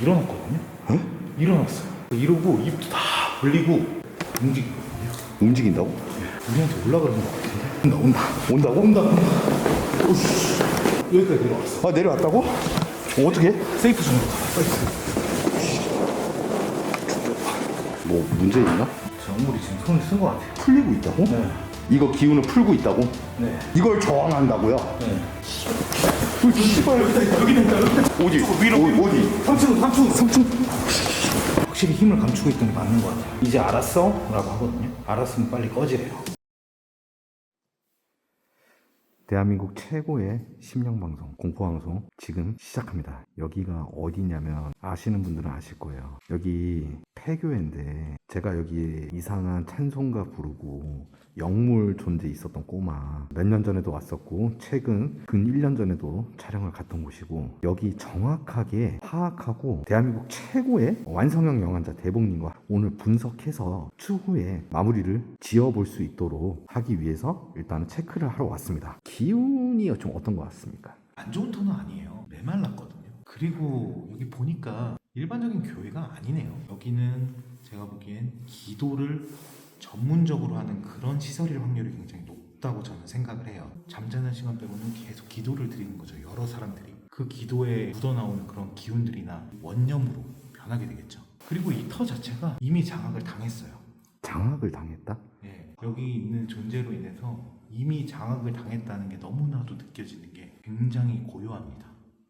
일어났거든요. 일어났어요. 이러고 입도 다 벌리고 움직이거든요. 움직인다고? 우리한테 올라가는 것 같은데. 온다, 온다. 온다고? 온다, 온다. 오씨. 여기까지 내려왔어. 아 내려왔다고? 어 떻게? 세이프 좀 가. 뭐 문제 있나? 저 엄물이 지금 손을 쓴 것 같아요. 풀리고 있다고? 네. 이거 기운을 풀고 있다고? 네. 이걸 저항한다고요? 네. 있다. 어디? 위로, 어, 어디? 3층, 3층, 3층. 확실히 힘을 감추고 있던 게 맞는 것 같아요. 이제 알았어? 라고 하거든요. 알았으면 빨리 꺼지래요. 대한민국 최고의 심령 방송, 공포 방송 지금 시작합니다. 여기가 어디냐면 아시는 분들은 아실 거예요. 여기 폐교회인데 제가 여기 이상한 찬송가 부르고 영물 존재 있었던 꼬마 몇 년 전에도 왔었고 최근 근 1년 전에도 촬영을 갔던 곳이고 여기 정확하게 파악하고 대한민국 최고의 완성형 영환자 대복님과 오늘 분석해서 추후에 마무리를 지어볼 수 있도록 하기 위해서 일단은 체크를 하러 왔습니다. 기운이 좀 어떤 것 같습니까? 안 좋은 톤은 아니에요. 메말랐거든요. 그리고 여기 보니까 일반적인 교회가 아니네요. 여기는 제가 보기엔 기도를 전문적으로 하는 그런 시설일 확률이 굉장히 높다고 저는 생각을 해요. 잠자는 시간 빼고는 계속 기도를 드리는 거죠. 여러 사람들이. 그 기도에 묻어나오는 그런 기운들이나 원념으로 변하게 되겠죠. 그리고 이 터 자체가 이미 장악을 당했어요. 장악을 당했다? 예, 여기 있는 존재로 인해서 이미 장악을 당했다는 게 너무나도 느껴지는 게 굉장히 고요합니다.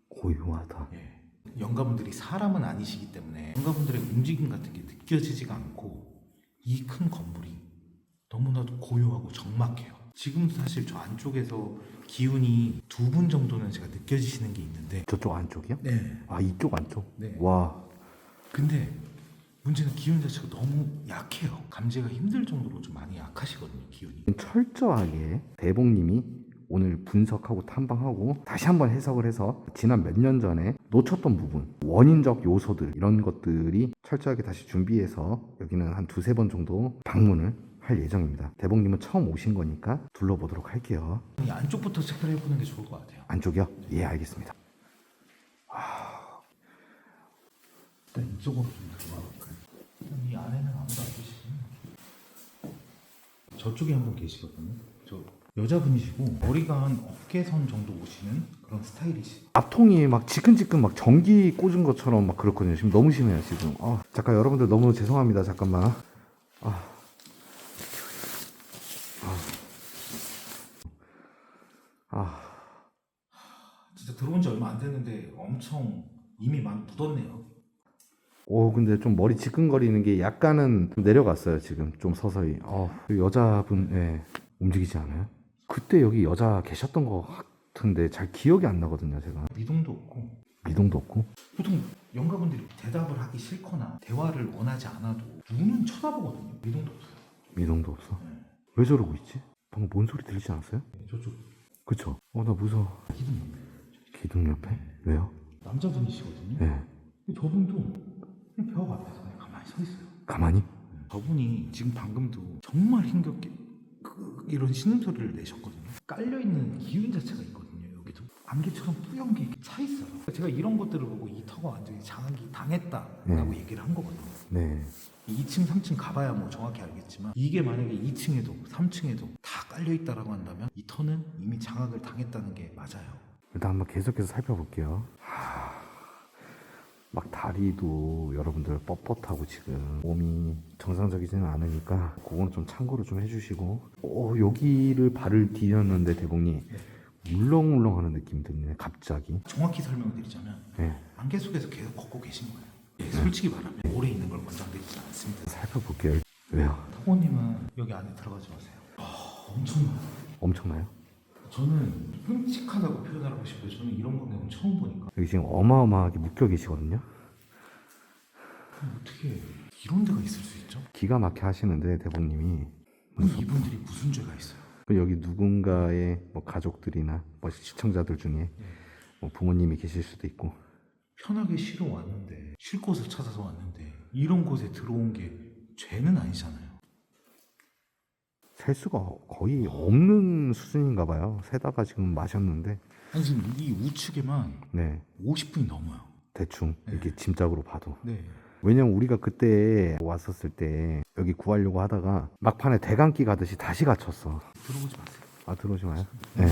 고요하다. 예. 영가분들이 사람은 아니시기 때문에 영가분들의 움직임 같은 게 느껴지지가 않고 이 큰 건물이 너무나도 고요하고 적막해요. 지금도 사실 저 안쪽에서 기운이 두 분 정도는 제가 느껴지시는 게 있는데 저쪽 안쪽이요? 네. 아 이쪽 안쪽? 네. 와 근데 문제는 기운 자체가 너무 약해요. 감지가 힘들 정도로 좀 많이 약하시거든요, 기운이. 철저하게 대복님이 오늘 분석하고 탐방하고 다시 한번 해석을 해서 지난 몇 년 전에 놓쳤던 부분 원인적 요소들 이런 것들이 철저하게 다시 준비해서 여기는 한 두세 번 정도 방문을 할 예정입니다 대복님은 처음 오신 거니까 둘러보도록 할게요 이 안쪽부터 체크를 해보는 게 좋을 것 같아요. 안쪽이요? 예 알겠습니다 일단 이쪽으로 좀 들어가 볼까요? 이 안에는 아무도 안 계시고 저쪽에 한 분 계시거든요. 저 여자분이시고 머리가 한 어깨선 정도 오시는 그런 스타일이시. 앞통이 막 지끈지끈 막 전기 꽂은 것처럼 막 그렇거든요 지금 너무 심해요 지금 아, 잠깐 여러분들 너무 죄송합니다 잠깐만 아. 아. 진짜 들어온 지 얼마 안 됐는데 엄청 이미 많이 묻었네요. 오 근데 좀 머리 지끈거리는 게 약간은 좀 내려갔어요 지금 좀 서서히 어, 그 여자분 예, 움직이지 않아요? 그때 여기 여자 계셨던 것 같은데 잘 기억이 안 나거든요 제가 미동도 없고 미동도 없고 보통 영가분들이 대답을 하기 싫거나 대화를 원하지 않아도 눈은 쳐다보거든요. 미동도 없어요. 미동도 없어 네. 왜 저러고 있지? 방금 뭔 소리 들리지 않았어요? 네, 저쪽 그쵸? 어 나 무서워 기둥 기둥 옆에? 왜요? 남자분이시거든요. 네 근데 저분도 그냥 벽 앞에서 그냥 가만히 서 있어요. 가만히? 저분이 지금 방금도 정말 힘겹게 그 이런 신음소리를 내셨거든요. 깔려 있는 기운 자체가 있거든요. 여기도 안개처럼 뿌연 게 차 있어요. 제가 이런 것들을 보고 이 터가 완전히 장악이 당했다라고 얘기를 한 거거든요. 네 2층, 3층 가봐야 뭐 정확히 알겠지만 이게 만약에 2층에도 3층에도 다 깔려 있다라고 한다면 이 터는 이미 장악을 당했다는 게 맞아요. 일단 한번 계속해서 살펴볼게요. 하... 막 다리도 여러분들 뻣뻣하고 지금 몸이 정상적이지는 않으니까 그거는 좀 참고로 좀 해주시고 오 여기를 발을 디뎠는데 대봉님 물렁물렁하는 느낌이 드네 갑자기 정확히 설명을 드리자면 네, 안개 속에서 계속 걷고 계신 거예요. 예, 솔직히 말하면 오래 있는 걸 권장드리지 않습니다. 살펴볼게요 왜요? 타고님은 여기 안에 들어가지 마세요. 아, 엄청나요. 엄청나요? 저는 끔찍하다고 표현을 하고 싶어요. 저는 이런 광경을 처음 보니까 여기 지금 어마어마하게 묶여 계시거든요 그럼 어떻게 이런 데가 있을 수 있죠? 기가 막혀 하시는데 대봉님이 아니, 이분들이 무슨 죄가 있어요? 그 여기 누군가의 뭐 가족들이나 뭐 시청자들 중에 뭐 부모님이 계실 수도 있고 편하게 쉬러 왔는데 쉴 곳을 찾아서 왔는데 이런 곳에 들어온 게 죄는 아니잖아요. 셀 수가 거의 없는 수준인가 봐요. 세다가 지금 마셨는데 아니 지금 이 우측에만 네 50분이 넘어요. 대충 네. 이렇게 짐작으로 봐도. 네. 왜냐면 우리가 그때 왔었을 때 여기 구하려고 하다가 막판에 대강기 가듯이 다시 갇혔어. 들어보지 마세요. 아 들어오지 마요. 네.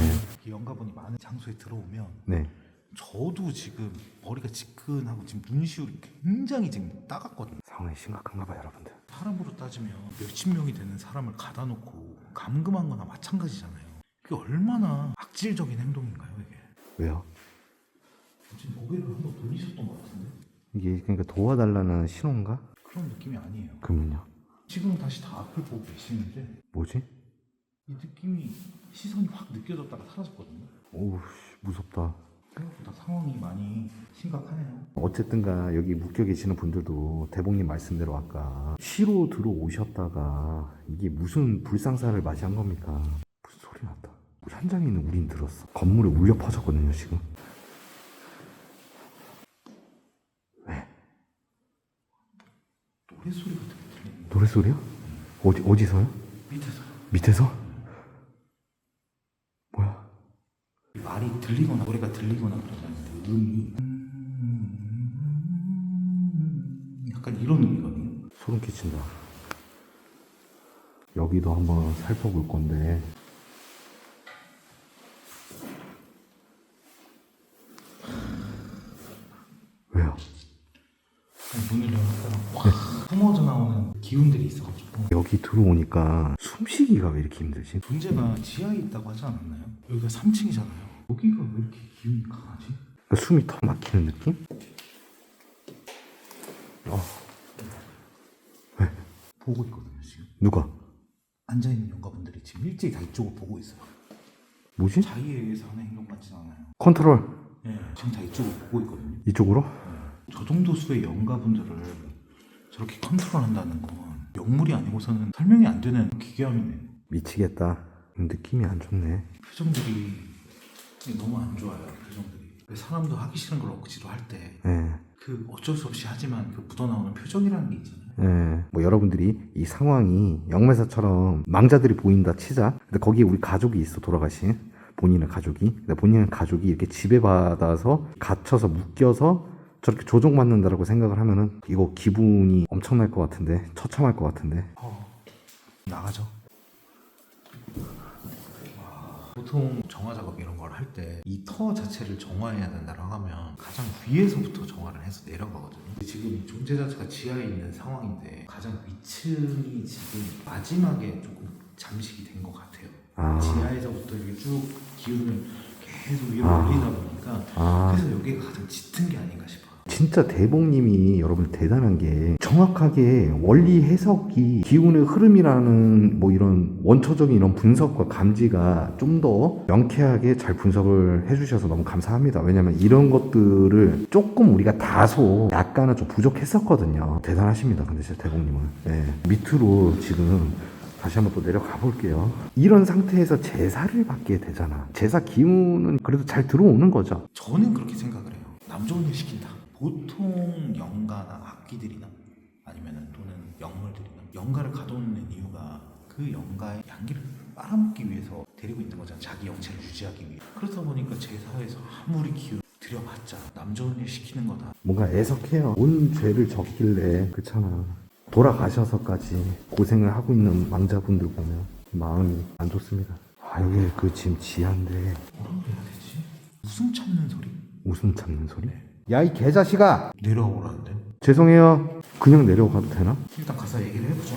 이 영가분이 많은 장소에 들어오면 네. 저도 지금 머리가 지끈하고 지금 눈시울이 굉장히 지금 따갑거든요. 상황이 심각한가 봐요, 여러분들. 사람으로 따지면 몇십 명이 되는 사람을 가다 놓고 감금한 거나 마찬가지잖아요. 그게 얼마나 악질적인 행동인가요, 이게? 왜요? 지금 고개를 한번 돌리셨던 것 같은데? 이게 그러니까 도와달라는 신호인가? 그런 느낌이 아니에요. 그러면요. 지금 다시 다 앞을 보고 계시는데 뭐지? 이 느낌이 시선이 확 느껴졌다가 사라졌거든요. 오우 씨, 무섭다. 생각보다 상황이 많이 심각하네요. 어쨌든가 여기 묶여 계시는 분들도 대봉님 말씀대로 아까 쉬로 들어오셨다가 이게 무슨 불상사를 맞이한 겁니까? 무슨 소리 났다. 우리 현장에 있는 우린 들었어. 건물에 울려 퍼졌거든요 지금. 노래 소리 같은 게 들리는 노래 소리요? 어디 어디서요? 밑에서 밑에서? 뭐야? 이 말이 들리거나 노래가 들리거나 그러잖아요. 그 음이 음, 약간 이런 의미거든요. 소름 끼친다. 여기도 한번 살펴볼 건데 왜요? 문을 열었다가 확 숨어져 나오는 기운들이 있어가지고 여기 들어오니까 숨쉬기가 왜 이렇게 힘들지? 문제가 지하에 있다고 하지 않았나요? 여기가 3층이잖아요. 여기가 왜 이렇게 기운이 강하지? 숨이 턱 막히는 느낌? 어, 보고 있거든요 지금. 누가? 앉아 있는 연가분들이 지금 일찍 다 이쪽을 보고 있어요. 뭐지? 자의에 의해서 하는 행동 같지는 않아요. 컨트롤 예, 지금 다 이쪽을 보고 있거든요. 이쪽으로? 저 정도 수의 연가분들을 저렇게 컨트롤한다는 건 영물이 아니고서는 설명이 안 되는 기괴함이네. 미치겠다. 느낌이 안 좋네. 표정들이 너무 안 좋아요. 표정들이. 왜 사람도 하기 싫은 걸 억지로 할때그 예. 어쩔 수 없이 하지만 그 묻어나오는 표정이라는 게 있잖아요. 예. 뭐 여러분들이 이 상황이 영매사처럼 망자들이 보인다 치자. 근데 거기에 우리 가족이 있어 돌아가신 본인의 가족이. 근데 본인의 가족이 이렇게 지배받아서 갇혀서 묶여서 저렇게 조종받는다라고 생각을 하면은 이거 기분이 엄청날 것 같은데 처참할 것 같은데 어, 나가죠. 와, 보통 정화 작업 이런 걸 할 때 이 터 자체를 정화해야 된다고 하면 가장 위에서부터 정화를 해서 내려가거든요. 지금 이 존재 자체가 지하에 있는 상황인데 가장 위층이 지금 마지막에 조금 잠식이 된 것 같아요. 아. 지하에서부터 이렇게 쭉 기운을 계속 위로 아. 올리다 보니까 아. 그래서 여기가 가장 짙은 게 아닌가 싶어요. 진짜 대봉님이 여러분 대단한 게 정확하게 원리 해석이 기운의 흐름이라는 뭐 이런 원초적인 이런 분석과 감지가 좀 더 명쾌하게 잘 분석을 해주셔서 너무 감사합니다. 왜냐면 이런 것들을 조금 우리가 다소 약간은 좀 부족했었거든요. 대단하십니다. 근데 진짜 대봉님은. 네. 밑으로 지금 다시 한번 또 내려가 볼게요. 이런 상태에서 제사를 받게 되잖아. 제사 기운은 그래도 잘 들어오는 거죠. 저는 그렇게 생각을 해요. 남 좋은 일 시킨다. 보통 영가나 악기들이나 아니면 또는 영물들이나 영가를 가둬놓는 이유가 그 영가의 양기를 빨아먹기 위해서 데리고 있는 거잖아. 자기 영체를 유지하기 위해. 그렇다 보니까 제사에서 아무리 기운 들여봤자 남 좋은 일 시키는 거다. 뭔가 애석해요. 온 죄를 졌길래 그렇잖아. 돌아가셔서까지 고생을 하고 있는 망자분들 보면 마음이 안 좋습니다. 아 여기 그 지금 지하인데 뭐라고 해야 되지? 웃음 참는 소리? 웃음 참는 소리? 야 이 개자식아! 내려오라는데? 죄송해요. 그냥 내려가도 되나? 일단 가서 얘기를 해보죠.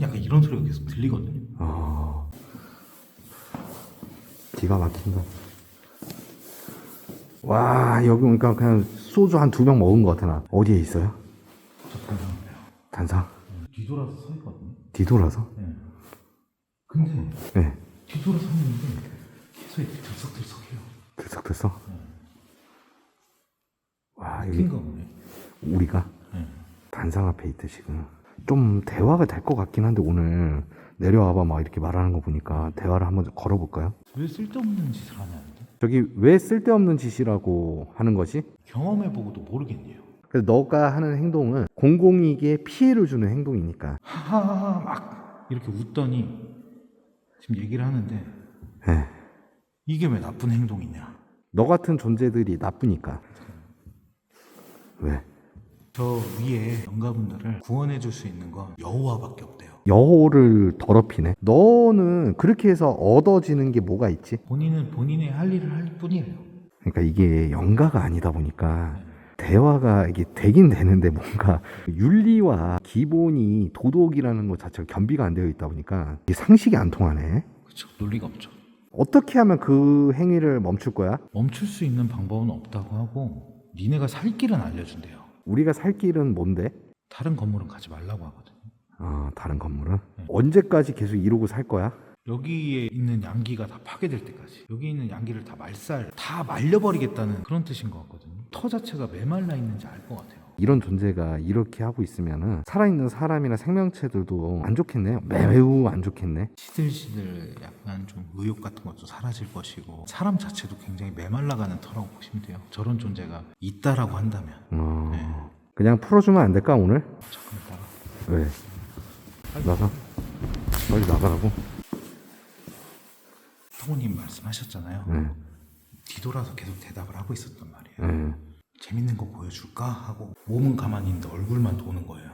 약간 이런 소리가 계속 들리거든요. 아 기가 막힌다. 와 여기 오니까 그냥 소주 한 두 병 먹은 것 같아 나. 어디에 있어요? 저 불안해요. 단상? 뒤돌아서 서 있거든요. 뒤돌아서? 네. 근데 네. 뒤돌아서 있는데 계속 이렇게 들썩들썩해요. 들썩들썩. 와 여기 웃긴가 보네. 우리가 네. 단상 앞에 지금 좀 대화가 될 것 같긴 한데 오늘 내려와봐 막 이렇게 말하는 거 보니까 대화를 한번 걸어볼까요? 왜 쓸데없는 짓을 하냐는데 저기 왜 쓸데없는 짓이라고 하는 거지? 경험해보고도 모르겠네요. 그래서 너가 하는 행동은 공공에게 피해를 주는 행동이니까 하하하 막 이렇게 웃더니 지금 얘기를 하는데 네. 이게 왜 나쁜 행동이냐? 너 같은 존재들이 나쁘니까. 왜? 저 위에 영가분들을 구원해 줄 수 있는 건 여호와밖에 없대요. 여호를 더럽히네. 너는 그렇게 해서 얻어지는 게 뭐가 있지? 본인은 본인의 할 일을 할 뿐이에요. 그러니까 이게 영가가 아니다 보니까 대화가 이게 되긴 되는데 뭔가 윤리와 기본이 도덕이라는 것 자체가 겸비가 안 되어 있다 보니까 이게 상식이 안 통하네. 그렇죠. 논리가 없죠. 어떻게 하면 그 행위를 멈출 거야? 멈출 수 있는 방법은 없다고 하고 니네가 살 길은 알려준대요. 우리가 살 길은 뭔데? 다른 건물은 가지 말라고 하거든요. 아, 다른 건물은? 언제까지 계속 이러고 살 거야? 여기에 있는 양기가 다 파괴될 때까지 여기 있는 양기를 다 말살 다 말려버리겠다는 그런 뜻인 것 같거든요. 터 자체가 메말라 있는지 알 것 같아요. 이런 존재가 이렇게 하고 있으면은 살아있는 사람이나 생명체들도 안 좋겠네. 매우 안 좋겠네. 시들시들 약간 좀 의욕 같은 것도 사라질 것이고 사람 자체도 굉장히 메말라가는 터라고 보시면 돼요. 저런 존재가 있다라고 한다면 어, 네. 그냥 풀어주면 안 될까 오늘? 잠깐 따라. 왜? 나가. 빨리 나가라고. 사모님 말씀하셨잖아요. 네. 뒤돌아서 계속 대답을 하고 있었단 말이에요. 네. 재밌는 거 보여줄까 하고 몸은 가만히 있는데 얼굴만 도는 거예요.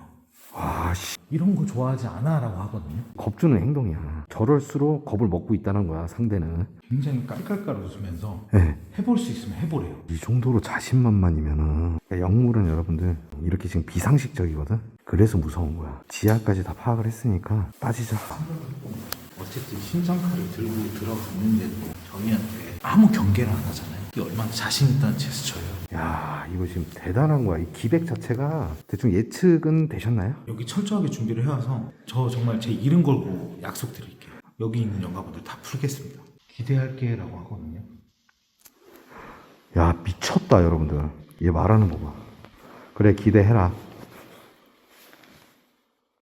와, 씨. 이런 거 좋아하지 않아 라고 하거든요. 겁주는 행동이야. 저럴수록 겁을 먹고 있다는 거야, 상대는. 굉장히 깔깔깔 웃으면서 네. 해볼 수 있으면 해보래요. 이 정도로 자신만만이면은 그러니까 영물은 여러분들 이렇게 지금 비상식적이거든. 그래서 무서운 거야. 지하까지 다 파악을 했으니까 빠지자. 어쨌든 신상카를 들고 들어갔는데도 저희한테 아무 경계를 안 하잖아요. 이게 얼마나 자신 있다는 제스처예요. 야, 이거 지금 대단한 거야. 이 기백 자체가 대충 예측은 되셨나요? 여기 철저하게 준비를 해와서 저 정말 제 이름 걸고 약속드릴게요. 여기 있는 영가분들 다 풀겠습니다. 기대할게라고 하거든요. 야, 미쳤다, 여러분들. 얘 말하는 거 봐. 그래, 기대해라.